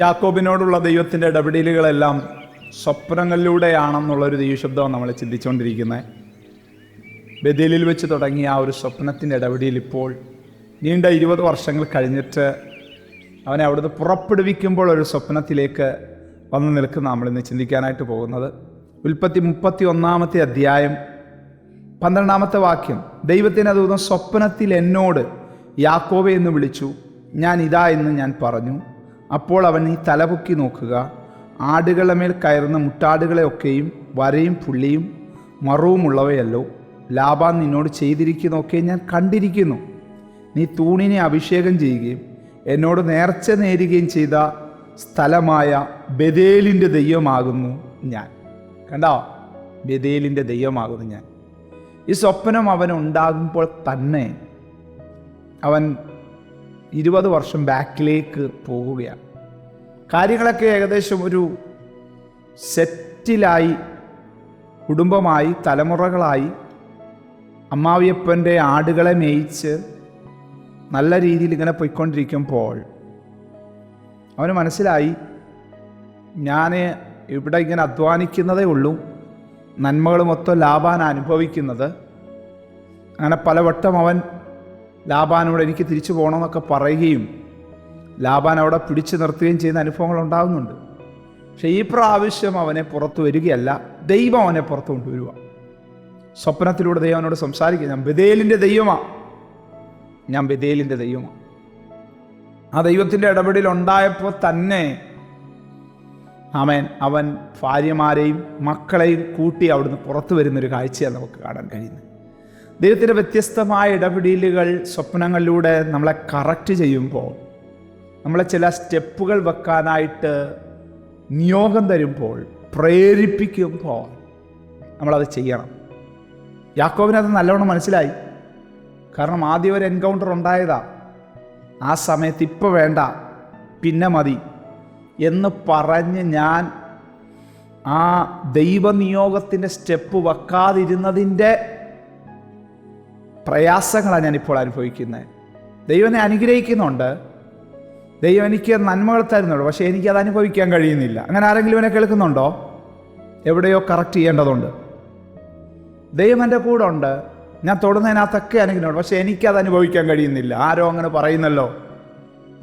യാക്കോബിനോടുള്ള ദൈവത്തിന്റെ ഇടപെടലുകളെല്ലാം സ്വപ്നങ്ങളിലൂടെയാണെന്നുള്ളൊരു ദൈവശബ്ദമാണ് നമ്മൾ ചിന്തിച്ചുകൊണ്ടിരിക്കുന്നത്. ബദലിൽ വെച്ച് തുടങ്ങിയ ആ ഒരു സ്വപ്നത്തിന്റെ ഇടപെടിയിൽ ഇപ്പോൾ നീണ്ട ഇരുപത് വർഷങ്ങൾ കഴിഞ്ഞിട്ട് അവനെ അവിടുന്ന് പുറപ്പെടുവിക്കുമ്പോൾ ഒരു സ്വപ്നത്തിലേക്ക് വന്നു നിൽക്കുന്ന നമ്മളിന്ന് ചിന്തിക്കാനായിട്ട് പോകുന്നത്. ഉൽപ്പത്തി മുപ്പത്തി ഒന്നാമത്തെ അധ്യായം പന്ത്രണ്ടാമത്തെ വാക്യം ദൈവത്തിന് തോന്നുന്ന സ്വപ്നത്തിൽ എന്നോട് യാക്കോബെ എന്ന് വിളിച്ചു. ഞാൻ ഇതാ എന്ന് ഞാൻ പറഞ്ഞു. അപ്പോൾ അവൻ ഈ തലപൊക്കി നോക്കുക. ആടുകളെ മേൽ കയറുന്ന മുട്ടാടുകളെയൊക്കെയും വരയും പുള്ളിയും മറവുമുള്ളവയല്ലോ. ലാബാൻ നിന്നോട് ചെയ്തിരിക്കുന്നൊക്കെ ഞാൻ കണ്ടിരിക്കുന്നു. നീ തൂണിനെ അഭിഷേകം ചെയ്യുകയും എന്നോട് നേർച്ച നേരുകയും ചെയ്ത സ്ഥലമായ ബദേലിന്റെ ദൈവമാകുന്നു ഞാൻ. കണ്ടോ? ബദേലിന്റെ ദൈവമാകുന്നു ഞാൻ. ഈ സ്വപ്നം അവൻ ഉണ്ടാകുമ്പോൾ തന്നെ അവൻ ഇരുപത് വർഷം ബാക്കിലേക്ക് പോവുകയാണ് കാര്യങ്ങളൊക്കെ ഏകദേശം ഒരു സെറ്റിലായി കുടുംബമായി തലമുറകളായി. അമ്മാവിയപ്പന്റെ ആടുകളെ മേയിച്ച് നല്ല രീതിയിൽ ഇങ്ങനെ പോയിക്കൊണ്ടിരിക്കുമ്പോൾ അവന് മനസ്സിലായി ഞാൻ ഇവിടെ ഇങ്ങനെ അധ്വാനിക്കുന്നതേ ഉള്ളൂ നന്മകൾ മൊത്തം ലാഭാൻ അനുഭവിക്കുന്നത്. അങ്ങനെ പലവട്ടം അവൻ ലാബാനോട് എനിക്ക് തിരിച്ചു പോകണമെന്നൊക്കെ പറയുകയും ലാബാൻ അവിടെ പിടിച്ചു നിർത്തുകയും ചെയ്യുന്ന അനുഭവങ്ങൾ ഉണ്ടാകുന്നുണ്ട്. പക്ഷേ ഈ പ്രാവശ്യം അവനെ പുറത്തു വരികയല്ല. ദൈവം അവനെ പുറത്തു കൊണ്ടുവരിക സ്വപ്നത്തിലൂടെ ദൈവം അവനോട് സംസാരിക്കുക. ഞാൻ ബദേലിന്റെ ദൈവമാണ് ഞാൻ ബദേലിന്റെ ദൈവമാണ് ആ ദൈവത്തിന്റെ ഇടപെടൽ ഉണ്ടായപ്പോൾ തന്നെ അവൻ അവൻ ഭാര്യമാരെയും മക്കളെയും കൂട്ടി അവിടുന്ന് പുറത്തു വരുന്നൊരു കാഴ്ചയാണ് നമുക്ക് കാണാൻ കഴിയുന്നത്. ദൈവത്തിന്റെ വ്യത്യസ്തമായ ഇടപെടലുകൾ സ്വപ്നങ്ങളിലൂടെ നമ്മളെ കറക്റ്റ് ചെയ്യുമ്പോൾ നമ്മളെ ചില സ്റ്റെപ്പുകൾ വെക്കാനായിട്ട് നിയോഗം തരുമ്പോൾ പ്രേരിപ്പിക്കുമ്പോൾ നമ്മളത് ചെയ്യണം. യാക്കോവിനത് നല്ലവണ്ണം മനസ്സിലായി. കാരണം ആദ്യം ഒരു എൻകൗണ്ടർ ഉണ്ടായതാ. ആ സമയത്ത് ഇപ്പോൾ വേണ്ട പിന്നെ മതി എന്ന് പറഞ്ഞ് ഞാൻ ആ ദൈവനിയോഗത്തിന്റെ സ്റ്റെപ്പ് വെക്കാതിരുന്നതിന്റെ പ്രയാസങ്ങളാണ് ഞാനിപ്പോൾ അനുഭവിക്കുന്നത്. ദൈവം എന്നെ അനുഗ്രഹിക്കുന്നുണ്ട്. ദൈവം എനിക്ക് നന്മകൾ തരുന്നുണ്ട്. പക്ഷേ എനിക്കത് അനുഭവിക്കാൻ കഴിയുന്നില്ല. അങ്ങനെ ആരെങ്കിലും എന്നെ കേൾക്കുന്നുണ്ടോ? എവിടെയോ കറക്റ്റ് ചെയ്യേണ്ടതുണ്ട്. ദൈവം എന്റെ കൂടെ ഉണ്ട്. ഞാൻ തൊടുന്നതിനകത്തൊക്കെ അനുഗ്രഹമുണ്ട്. പക്ഷേ എനിക്കത് അനുഭവിക്കാൻ കഴിയുന്നില്ല. ആരോ അങ്ങനെ പറയുന്നല്ലോ.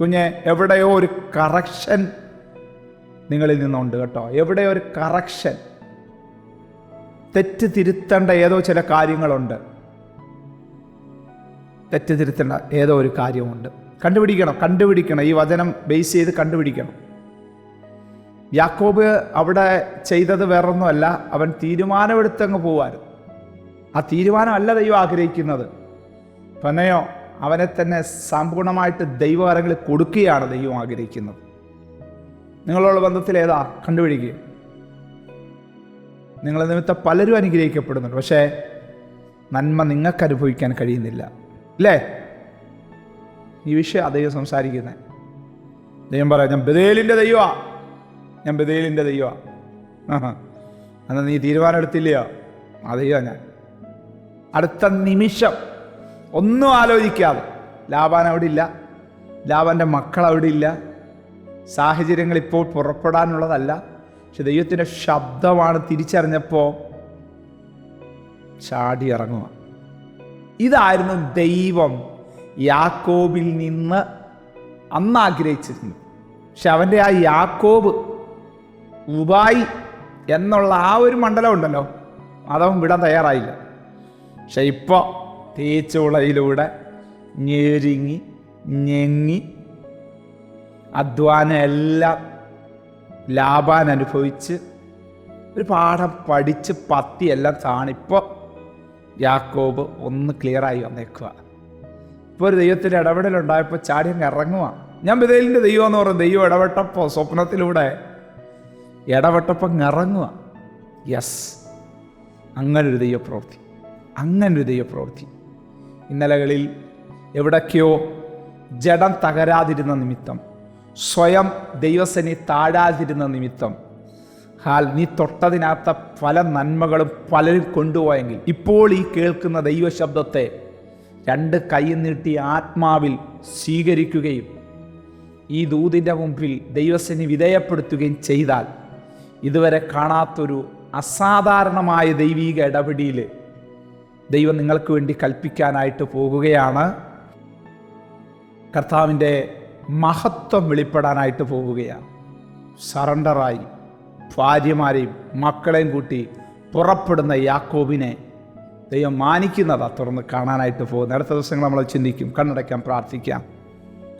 കുഞ്ഞെ എവിടെയോ ഒരു കറക്ഷൻ നിങ്ങളിൽ നിന്നുണ്ട് കേട്ടോ. എവിടെയോ ഒരു കറക്ഷൻ തെറ്റ് തിരുത്തേണ്ട ഏതോ ചില കാര്യങ്ങളുണ്ട്. തെറ്റ് തിരുത്തേണ്ട ഏതോ ഒരു കാര്യമുണ്ട് കണ്ടുപിടിക്കണം കണ്ടുപിടിക്കണം. ഈ വചനം ബേസ് ചെയ്ത് കണ്ടുപിടിക്കണം. യാക്കോബ് അവിടെ ചെയ്തത് വേറൊന്നുമല്ല. അവൻ തീരുമാനമെടുത്തങ്ങ് പോവാൻ ആ തീരുമാനമല്ല ദൈവം ആഗ്രഹിക്കുന്നത്. പനയോ അവനെ തന്നെ സമ്പൂർണമായിട്ട് ദൈവകരങ്ങളിൽ കൊടുക്കുകയാണ് ദൈവം ആഗ്രഹിക്കുന്നത്. നിങ്ങളുള്ള ബന്ധത്തിൽ ഏതാ? കണ്ടുപിടിക്കുക നിങ്ങളെ നിമിത്തം പലരും അനുഗ്രഹിക്കപ്പെടുന്നുണ്ട്. പക്ഷേ നന്മ നിങ്ങൾക്ക് അനുഭവിക്കാൻ കഴിയുന്നില്ല. അല്ലേ ഈ വിഷയം ദൈവം സംസാരിക്കുന്നത് ദൈവം പറയാം ഞാൻ ബദേലിന്റെ ദൈവമാ. ഞാൻ ബദേലിന്റെ ദൈവമാ. അന്ന് നീ തീരുമാനം എടുത്തില്ലയോ? ദൈവം ഞാൻ. അടുത്ത നിമിഷം ഒന്നും ആലോചിക്കാതെ ലാബാൻ അവിടെ ഇല്ല. ലാബാന്റെ മക്കൾ അവിടെ ഇല്ല. സാഹചര്യങ്ങൾ ഇപ്പോൾ പുറപ്പെടാനുള്ളതല്ല. പക്ഷെ ദൈവത്തിന്റെ ശബ്ദമാണ് തിരിച്ചറിഞ്ഞപ്പോൾ ചാടി ഇറങ്ങുക ഇതായിരുന്നു ദൈവം യാക്കോബിൽ നിന്ന് അന്ന് ആഗ്രഹിച്ചിരുന്നു പക്ഷെ അവന്റെ ആ യാക്കോബ് ഉബായി എന്നുള്ള ആ ഒരു മണ്ഡലം ഉണ്ടല്ലോ അതവൻ വിടാൻ തയ്യാറായില്ല. പക്ഷെ ഇപ്പോൾ തേച്ചുളയിലൂടെ ഞെരുങ്ങി ഞെങ്ങി അധ്വാനം എല്ലാം ലാഭാൻ അനുഭവിച്ച് ഒരു പാഠം പഠിച്ച് പത്തി എല്ലാം താണിപ്പോൾ യാക്കോബ് ഒന്ന് ക്ലിയറായി വന്നേക്കുക ഇപ്പോൾ ഒരു ദൈവത്തിന്റെ ഇടപെടലുണ്ടായപ്പോൾ ചാടി അങ്ങ് ഇറങ്ങുക ഞാൻ ബദലിന്റെ ദൈവം എന്ന് പറഞ്ഞു ദൈവം ഇടപെട്ടപ്പോൾ സ്വപ്നത്തിലൂടെ ഇടപെട്ടപ്പോൾ അങ്ങ് ഇറങ്ങുക യെസ് അങ്ങനൊരു ദൈവപ്രവൃത്തി. അങ്ങനൊരു ദൈവപ്രവൃത്തി. ഇന്നലകളിൽ എവിടൊക്കെയോ ജഡം തകരാതിരുന്ന നിമിത്തം സ്വയം ദൈവസനി താഴാതിരുന്ന നിമിത്തം ഹാൽ നീ തൊട്ടതിനകത്ത പല നന്മകളും പലരും കൊണ്ടുപോയെങ്കിൽ ഇപ്പോൾ ഈ കേൾക്കുന്ന ദൈവശബ്ദത്തെ രണ്ട് കൈ നീട്ടി ആത്മാവിൽ സ്വീകരിക്കുകയും ഈ ദൂതിന്റെ മുമ്പിൽ ദൈവത്തിന് വിധേയപ്പെടുത്തുകയും ചെയ്താൽ ഇതുവരെ കാണാത്തൊരു അസാധാരണമായ ദൈവീക ഇടപെടിയിൽ ദൈവം നിങ്ങൾക്ക് വേണ്ടി കൽപ്പിക്കാനായിട്ട് പോകുകയാണ്. കർത്താവിന്റെ മഹത്വം വെളിപ്പെടാനായിട്ട് പോവുകയാണ് സറണ്ടറായി ഭാര്യമാരെയും മക്കളെയും കൂട്ടി പുറപ്പെടുന്ന യാക്കോബിനെ ദൈവം മാനിക്കുന്നതാ തുറന്ന് കാണാനായിട്ട് പോകുന്നത്. അടുത്ത ദിവസങ്ങൾ നമ്മൾ ചിന്തിക്കും കണ്ണടയ്ക്കാൻ പ്രാർത്ഥിക്കാം.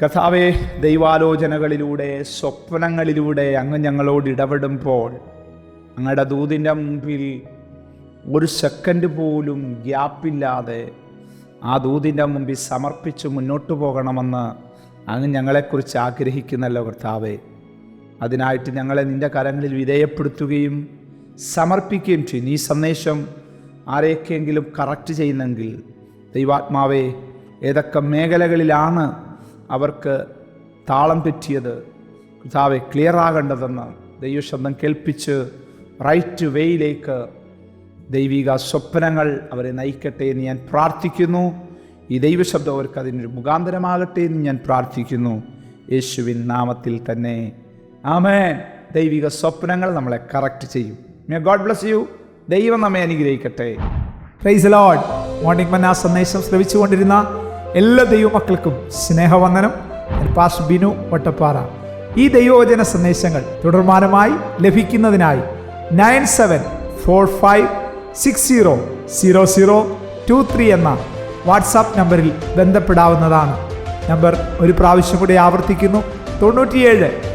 കഥാവേ ദൈവാലോചനകളിലൂടെ സ്വപ്നങ്ങളിലൂടെ അങ്ങ് ഞങ്ങളോട് ഇടപെടുമ്പോൾ അങ്ങയുടെ ദൂതിന്റെ മുമ്പിൽ ഒരു സെക്കൻഡ് പോലും ഗ്യാപ്പില്ലാതെ ആ ദൂതിന്റെ മുമ്പിൽ സമർപ്പിച്ച് മുന്നോട്ട് പോകണമെന്ന് അങ്ങ് ഞങ്ങളെക്കുറിച്ച് ആഗ്രഹിക്കുന്നല്ലോ കർത്താവെ. അതിനായിട്ട് ഞങ്ങളെ നിന്റെ കരങ്ങളിൽ വിധേയപ്പെടുത്തുകയും സമർപ്പിക്കുകയും ചെയ്യും. ഈ സന്ദേശം ആരെയൊക്കെയെങ്കിലും കറക്റ്റ് ചെയ്യുന്നെങ്കിൽ ദൈവാത്മാവെ ഏതൊക്കെ മേഖലകളിലാണ് അവർക്ക് താളം തെറ്റിയത് കർത്താവെ ക്ലിയർ ആകേണ്ടതെന്ന് ദൈവശബ്ദം കേൾപ്പിച്ച് റൈറ്റ് വേയിലേക്ക് ദൈവിക സ്വപ്നങ്ങൾ അവരെ നയിക്കട്ടെ എന്ന് ഞാൻ പ്രാർത്ഥിക്കുന്നു. ഈ ദൈവശബ്ദം അവർക്ക് അതിനൊരു മുഖാന്തരമാകട്ടെ എന്ന് ഞാൻ പ്രാർത്ഥിക്കുന്നു. യേശുവിൻ നാമത്തിൽ തന്നെ ആമേൻ. ദൈവിക സ്വപ്നങ്ങൾ നമ്മളെ കറക്റ്റ് ചെയ്യും. മേ ഗോഡ് ബ്ലസ് യു ദൈവം നമ്മെ അനുഗ്രഹിക്കട്ടെ. പ്രൈസ് ലോഡ് മോർണിംഗ് മന്ന സന്ദേശം ശ്രവിച്ചുകൊണ്ടിരുന്ന എല്ലാ ദൈവമക്കൾക്കും സ്നേഹവന്ദനം. പാസ് ബിനു വട്ടപ്പാറ. ഈ ദൈവവചന സന്ദേശങ്ങൾ തുടർമാനമായി ലഭിക്കുന്നതിനായി nine seven four five six zero zero zero two three എന്ന വാട്സാപ്പ് നമ്പറിൽ ബന്ധപ്പെടാവുന്നതാണ്. നമ്പർ ഒരു പ്രാവശ്യം കൂടി ആവർത്തിക്കുന്നു. തൊണ്ണൂറ്റിയേഴ്